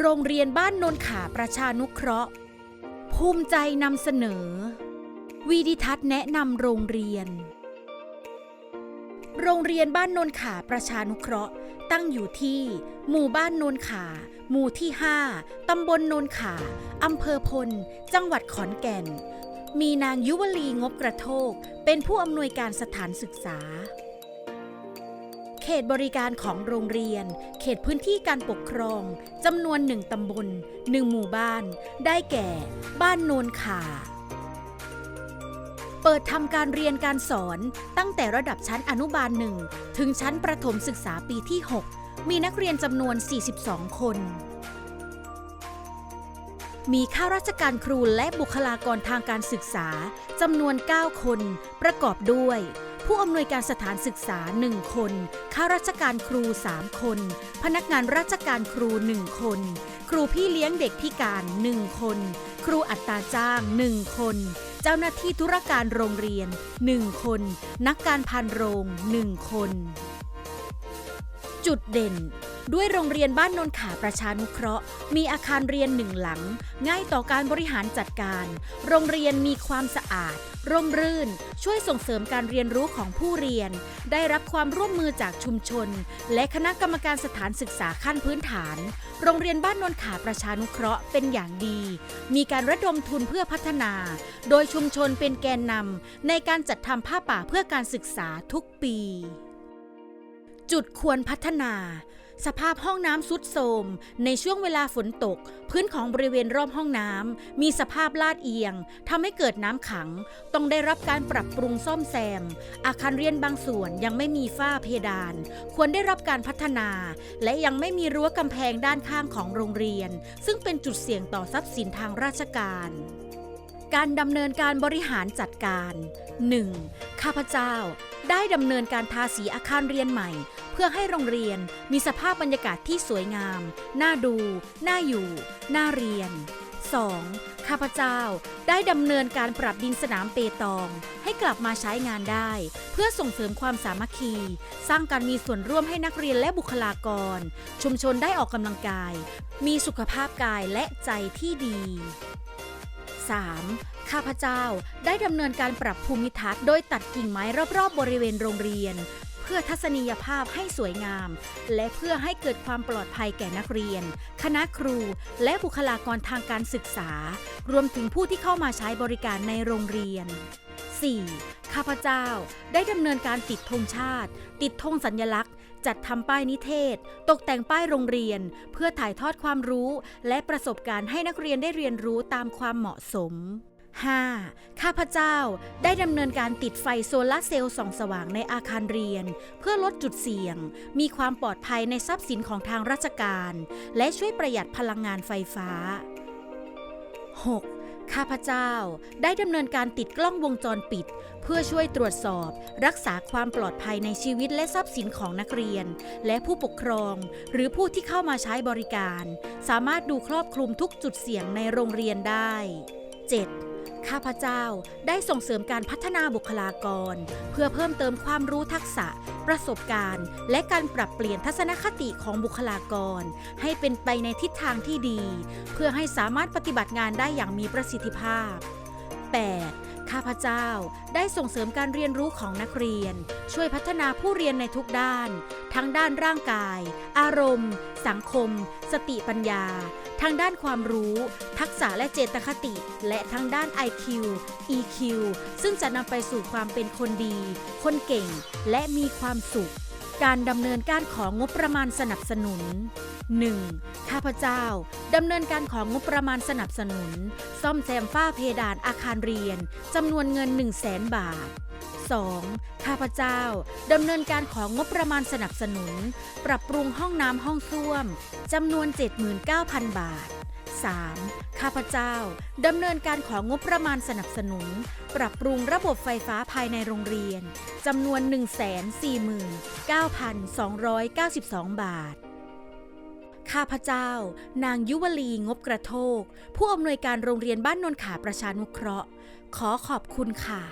โรงเรียนบ้านนนขาประชานุเคราะห์ ภูมิใจนำเสนอ วีดิทัศน์แนะนำโรงเรียน โรงเรียนบ้านนนขาประชานุเคราะห์ ตั้งอยู่ที่ หมู่บ้านนนขา หมู่ที่ 5 ตำบลนนขาอำเภอพล จังหวัดขอนแก่น มีนางยุวลีงบกระโทก เป็นผู้อำนวยการสถานศึกษา เขตบริการของโรงเรียน เขตพื้นที่การปกครองจำนวนหนึ่งตำบลหนึ่งหมู่บ้าน ได้แก่ บ้านโนนขาเปิดทำการเรียนการสอนตั้งแต่ระดับชั้นอนุบาลหนึ่งถึงชั้นประถมศึกษาปีที่ 6 มีนักเรียนจำนวน 42 คน มีข้าราชการครูและบุคลากรทางการศึกษาจำนวน 9 คน ประกอบด้วย ผู้อำนวยการสถานศึกษา 1 คน ข้าราชการครู 3 คน พนักงานราชการครู 1 คน ครูพี่เลี้ยงเด็กพิการ 1 คน ครูอัตราจ้าง 1 คน เจ้าหน้าที่ธุรการโรงเรียน 1 คน นักการพานโรง 1 คน จุดเด่นด้วยโรงเรียนบ้านนนขาประชานุเคราะห์ มีอาคารเรียนหนึ่งหลัง ง่ายต่อการบริหารจัดการ โรงเรียนมีความสะอาด ร่มรื่น ช่วยส่งเสริมการเรียนรู้ของผู้เรียน ได้รับความร่วมมือจากชุมชน และคณะกรรมการสถานศึกษาขั้นพื้นฐาน โรงเรียนบ้านนนขาประชานุเคราะห์เป็นอย่างดี มีการระดมทุนเพื่อพัฒนา โดยชุมชนเป็นแกนนำในการจัดทำผ้าป่าเพื่อการศึกษาทุกปี จุดควรพัฒนา สภาพห้องน้ำสุดโทรมในช่วงเวลาฝนตก พื้นของบริเวณรอบห้องน้ำมีสภาพลาดเอียงทำให้เกิดน้ำขัง ต้องได้รับการปรับปรุงซ่อมแซม อาคารเรียนบางส่วนยังไม่มีฝ้าเพดาน ควรได้รับการพัฒนา และยังไม่มีรั้วกำแพงด้านข้างของโรงเรียน ซึ่งเป็นจุดเสี่ยงต่อทรัพย์สินทางราชการการดำเนินการบริหารจัดการ 1. ข้าพเจ้า ได้ดำเนินการทาสีอาคารเรียนใหม่ เพื่อให้โรงเรียนมีสภาพบรรยากาศที่สวยงาม น่าดู น่าอยู่ น่าเรียน 2. ข้าพเจ้าได้ดำเนินการปรับดินสนามเปตอง ให้กลับมาใช้งานได้ เพื่อส่งเสริมความสามัคคี สร้างการมีส่วนร่วมให้นักเรียนและบุคลากร ชุมชนได้ออกกำลังกาย มีสุขภาพกายและใจที่ดี 3. ข้าพเจ้าได้ดำเนินการปรับภูมิทัศน์โดยตัดกิ่งไม้รอบๆบริเวณโรงเรียน เพื่อทัศนียภาพให้สวยงาม และเพื่อให้เกิดความปลอดภัยแก่นักเรียน คณะครู และบุคลากรทางการศึกษา รวมถึงผู้ที่เข้ามาใช้บริการในโรงเรียน 4. ข้าพเจ้าได้ดำเนินการติดธงชาติ ติดธงสัญลักษณ์ จัดทำป้ายนิเทศ ตกแต่งป้ายโรงเรียน เพื่อถ่ายทอดความรู้ และประสบการณ์ให้นักเรียนได้เรียนรู้ตามความเหมาะสม 5. ข้าพเจ้าได้ดำเนินการติดไฟโซลาร์เซลล์ส่องสว่างในอาคารเรียน เพื่อลดจุดเสี่ยง มีความปลอดภัยในทรัพย์สินของทางราชการ และช่วยประหยัดพลังงานไฟฟ้า 6. ข้าพเจ้าได้ดำเนินการติดกล้องวงจรปิด เพื่อช่วยตรวจสอบ รักษาความปลอดภัยในชีวิตและทรัพย์สินของนักเรียน และผู้ปกครอง หรือผู้ที่เข้ามาใช้บริการ สามารถดูครอบคลุมทุกจุดเสี่ยงในโรงเรียนได้ 7. ข้าพเจ้าได้ส่งเสริมการพัฒนาบุคลากร เพื่อเพิ่มเติมความรู้ทักษะ ประสบการณ์ และการปรับเปลี่ยนทัศนคติของบุคลากร ให้เป็นไปในทิศทางที่ดี เพื่อให้สามารถปฏิบัติงานได้อย่างมีประสิทธิภาพ 8. ข้าพเจ้าได้ส่งเสริมการเรียนรู้ของนักเรียน ช่วยพัฒนาผู้เรียนในทุกด้าน ทั้งด้านร่างกาย อารมณ์ สังคม สติปัญญา ทางด้านความรู้ ทักษะและเจตคติ และทั้งด้าน IQ EQ ซึ่งจะนำไปสู่ความเป็นคนดี คนเก่ง และมีความสุข การดำเนินการของงบประมาณสนับสนุน 1. ข้าพเจ้า ดำเนินการของงบประมาณสนับสนุน ซ่อมแซมฝ้าเพดานอาคารเรียนจำนวนเงิน 1 0 0 0 0แสนบาท 2. ข้าพเจ้าดำเนินการของงบประมาณสนับสนุน ปรับปรุงห้องน้ำห้องส้วมจำนวน 79,000 บาท 3. ข้าพเจ้าดำเนินการของงบประมาณสนับสนุน ปรับปรุงระบบไฟฟ้าภายในโรงเรียนจำนวน 149,292 บาท ข้าพเจ้า นางยุวลีงบกระโทก ผู้อำนวยการโรงเรียนบ้านนนขาประชานุเคราะห์ ขอขอบคุณค่ะ